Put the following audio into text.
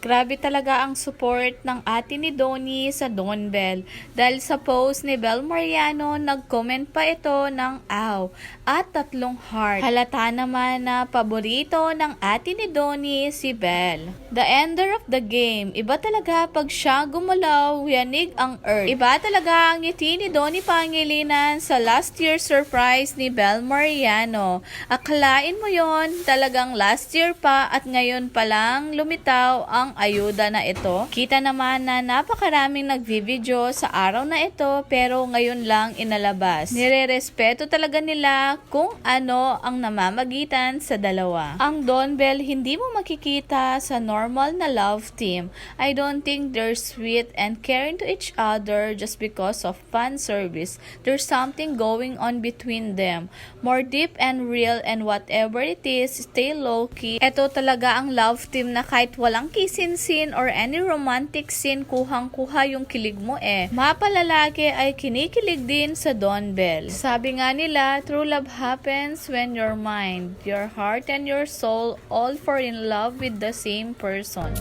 Grabe talaga ang support ng ate ni Donnie sa Don Bell. Dahil sa post ni Bel Mariano, nag-comment pa ito ng aw at tatlong heart. Halata naman na paborito ng ate ni Donnie si Bel. The ender of the game. Iba talaga pag siya gumalaw, yanig ang earth. Iba talaga ang ngiti ni Donnie Pangilinan sa last year surprise ni Bel Mariano. Akalain mo yon talagang last year pa at ngayon pa lang lumitaw ang ayuda na ito. Kita naman na napakaraming nagvi-video sa araw na ito pero ngayon lang inalabas. Nire-respeto talaga nila kung ano ang namamagitan sa dalawa. Ang Don Bell hindi mo makikita sa normal na love team. I don't think they're sweet and caring to each other just because of fan service. There's something going on between them. More deep and real and whatever it is, stay low-key. Ito talaga ang love team na kahit walang kissing scene or any romantic scene, kuhang-kuha yung kilig mo eh. Mapalalaki ay kinikilig din sa Don Bell. Sabi nga nila, true love happens when your mind, your heart, and your soul all fall in love with the same person.